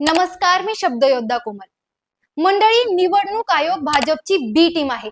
नमस्कार मी शब्दयोद्धा कोमल. मंडळी निवडणूक आयोग भाजपची बी टीम आहे.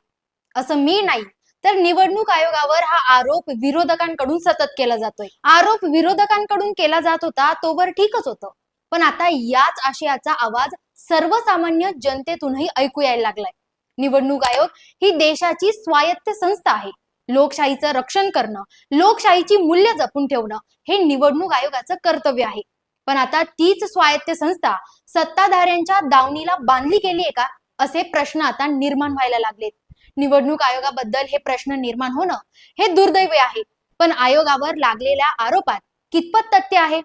असं मी नाही तर निवडणूक आयोगावर हा आरोप विरोधकांकडून सतत केला जातोय. आरोप विरोधकांकडून केला जात होता तोवर ठीकच होतं. पण आता याच आशयाचा आवाज सर्वसामान्य जनतेतूनही ऐकू यायला लागलाय. निवडणूक आयोग ही देशाची स्वायत्त संस्था आहे. लोकशाहीचं रक्षण करणं लोकशाहीची मूल्य जपून ठेवणं हे निवडणूक आयोगाचं कर्तव्य आहे. पण आता तीच स्वायत्त संस्था सत्ताधाऱ्यांच्या दावणीला बांधली गेली आहे का? असे प्रश्न आता निर्माण व्हायला लागलेत. निवडणूक आयोगाबद्दल हे प्रश्न निर्माण होणं हे दुर्दैवी आहे. पण आयोगावर लागलेल्या आरोपात कितपत तथ्य आहे?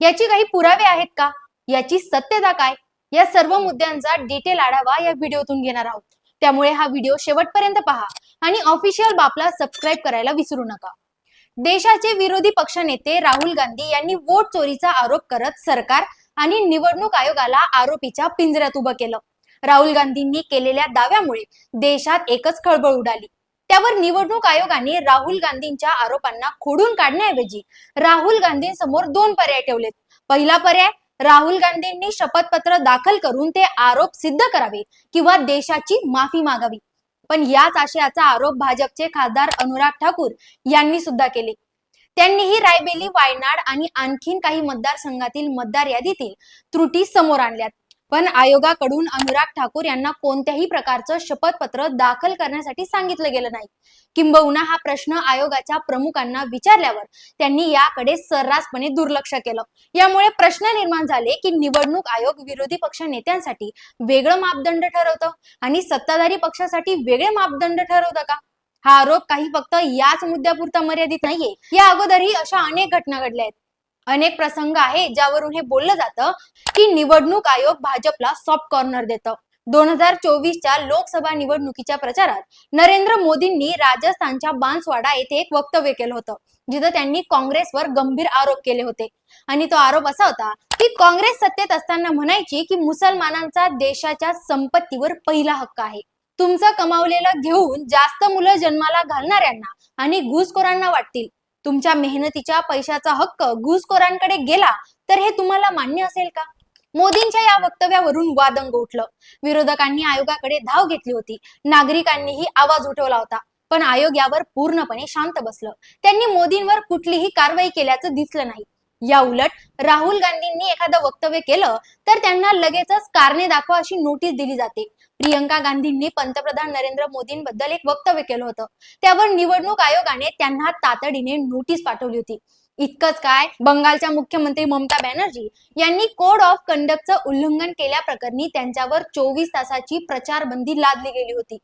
याची काही पुरावे आहेत का? याची सत्यता काय? या सर्व मुद्द्यांचा डिटेल आढावा या व्हिडिओतून घेणार आहोत. त्यामुळे हा व्हिडिओ शेवटपर्यंत पहा आणि ऑफिशियल बापला सबस्क्राईब करायला विसरू नका. देशाचे विरोधी पक्षनेते राहुल गांधी यांनी वोट चोरीचा आरोप करत सरकार आणि निवडणूक आयोगाला आरोपीच्या पिंजऱ्यात उभं केलं. राहुल गांधींनी केलेल्या दाव्यामुळे देशात एकच खळबळ उडाली. त्यावर निवडणूक आयोगाने राहुल गांधींच्या आरोपांना खोडून काढण्याऐवजी राहुल गांधींसमोर दोन पर्याय ठेवलेत. पहिला पर्याय राहुल गांधींनी शपथपत्र दाखल करून ते आरोप सिद्ध करावे किंवा देशाची माफी मागावी. पण याच आशयाचा आरोप भाजपचे खासदार अनुराग ठाकूर यांनी सुद्धा केले. त्यांनीही रायबेली वायनाड आणि आणखीन काही मतदारसंघातील मतदार यादीतील त्रुटी समोर आणल्यात. पण आयोगाकडून अनुराग ठाकूर यांना कोणत्याही प्रकारचं शपथपत्र दाखल करण्यासाठी सांगितलं गेलं नाही. किंबहुना हा प्रश्न आयोगाच्या प्रमुखांना विचारल्यावर त्यांनी याकडे सर्रासपणे दुर्लक्ष केलं. यामुळे प्रश्न निर्माण झाले की निवडणूक आयोग विरोधी पक्ष नेत्यांसाठी वेगळं मापदंड ठरवतं आणि सत्ताधारी पक्षासाठी वेगळे मापदंड ठरवतं का? हा आरोप काही फक्त याच मुद्द्यापुरता मर्यादित नाहीये. या अगोदरही अशा अनेक घटना घडल्या आहेत. अनेक प्रसंग आहे ज्यावरून हे बोललं जातं की निवडणूक आयोग भाजपला सॉफ्ट कॉर्नर देतं. दोन हजार चोवीसच्या लोकसभा निवडणुकीच्या प्रचारात नरेंद्र मोदींनी राजस्थानच्या बांसवाडा येथे एक वक्तव्य केलं होतं जिथं त्यांनी काँग्रेसवर गंभीर आरोप केले होते. आणि तो आरोप असा होता की काँग्रेस सत्तेत असताना म्हणायची की मुसलमानांचा देशाच्या संपत्तीवर पहिला हक्क आहे. तुमचं कमावलेलं घेऊन जास्त मुलं जन्माला घालणाऱ्यांना आणि घुसखोरांना वाटतील. तुमच्या मेहनतीच्या पैशाचा हक्क घुसखोरांकडे गेला तर हे तुम्हाला मान्य असेल का? मोदींच्या या वक्तव्यावरून वादंग उठलं. विरोधकांनी आयोगाकडे धाव घेतली होती. नागरिकांनीही आवाज उठवला होता. पण आयोग यावर पूर्णपणे शांत बसलं. त्यांनी मोदींवर कुठलीही कारवाई केल्याचं दिसलं नाही. या उलट राहुल गांधींनी एखादं वक्तव्य केलं तर त्यांना लगेचच कारणे दाखवा अशी नोटीस दिली जाते. प्रियंका गांधींनी पंतप्रधान नरेंद्र मोदींबद्दल एक वक्तव्य केलं होतं. त्यावर निवडणूक आयोगाने त्यांना तातडीने नोटीस पाठवली होती. इतकंच काय बंगालच्या मुख्यमंत्री ममता बॅनर्जी यांनी कोड ऑफ कंडक्टचं उल्लंघन केल्याप्रकरणी त्यांच्यावर चोवीस तासाची प्रचारबंदी लादली गेली होती.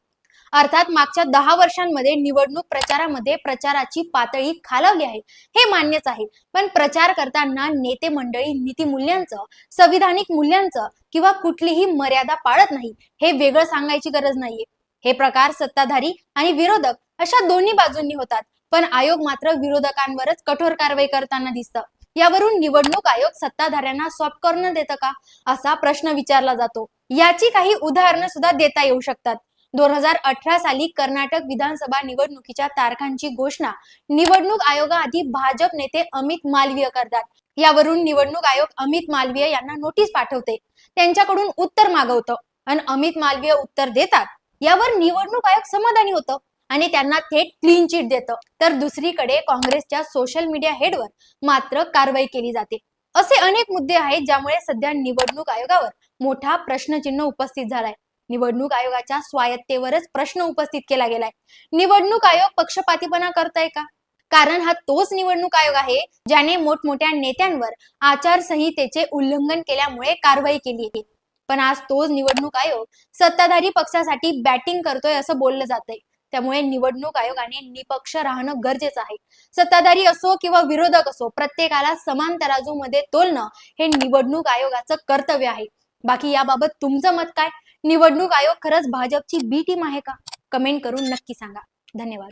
अर्थात मागच्या दहा वर्षांमध्ये निवडणूक प्रचारामध्ये प्रचाराची पातळी खालावली आहे. हे मान्यच आहे. पण प्रचार करताना नेते मंडळी नीतिमूल्यांचं संविधानिक मूल्यांचं किंवा कुठलीही मर्यादा पाळत नाही हे वेगळं सांगायची गरज नाहीये. हे प्रकार सत्ताधारी आणि विरोधक अशा दोन्ही बाजूंनी होतात. पण आयोग मात्र विरोधकांवरच कठोर कारवाई करताना दिसतं. यावरून निवडणूक आयोग सत्ताधाऱ्यांना सॉफ्ट कॉर्नर देतं का? असा प्रश्न विचारला जातो. याची काही उदाहरणं सुद्धा देता येऊ शकतात. दोन हजार अठरा साली कर्नाटक विधानसभा निवडणुकीच्या तारखांची घोषणा. निवडणूक आयोगाआधी भाजप नेते अमित मालवीय करतात. यावरून निवडणूक आयोग अमित मालवीय यांना नोटीस पाठवते. त्यांच्याकडून उत्तर मागवतं आणि अमित मालवीय उत्तर देतात. यावर निवडणूक आयोग समाधानी होतं आणि त्यांना थेट क्लीन चिट देतं. तर दुसरीकडे काँग्रेसच्या सोशल मीडिया हेडवर मात्र कारवाई केली जाते. असे अनेक मुद्दे आहेत ज्यामुळे सध्या निवडणूक आयोगावर मोठा प्रश्नचिन्ह उपस्थित झालाय. निवडणूक आयोगाच्या स्वायत्तेवरच प्रश्न उपस्थित केला गेलाय. निवडणूक आयोग पक्षपातीपणा करताय का? कारण हा तोच निवडणूक आयोग आहे ज्याने मोठमोठ्या नेत्यांवर आचारसंहितेचे उल्लंघन केल्यामुळे कारवाई केली आहे. पण आज तोच निवडणूक आयोग सत्ताधारी पक्षासाठी बॅटिंग करतोय असं बोललं जातंय. त्यामुळे निवडणूक आयोगाने निपक्ष राहणं गरजेचं आहे. सत्ताधारी असो किंवा विरोधक असो प्रत्येकाला समान तराजूमध्ये तोलणं हे निवडणूक आयोगाचं कर्तव्य आहे. बाकी याबाबत तुमचं मत काय? निवडणूक आयोग खरंच भाजपची बी टीम आहे का? कमेंट करून नक्की सांगा. धन्यवाद.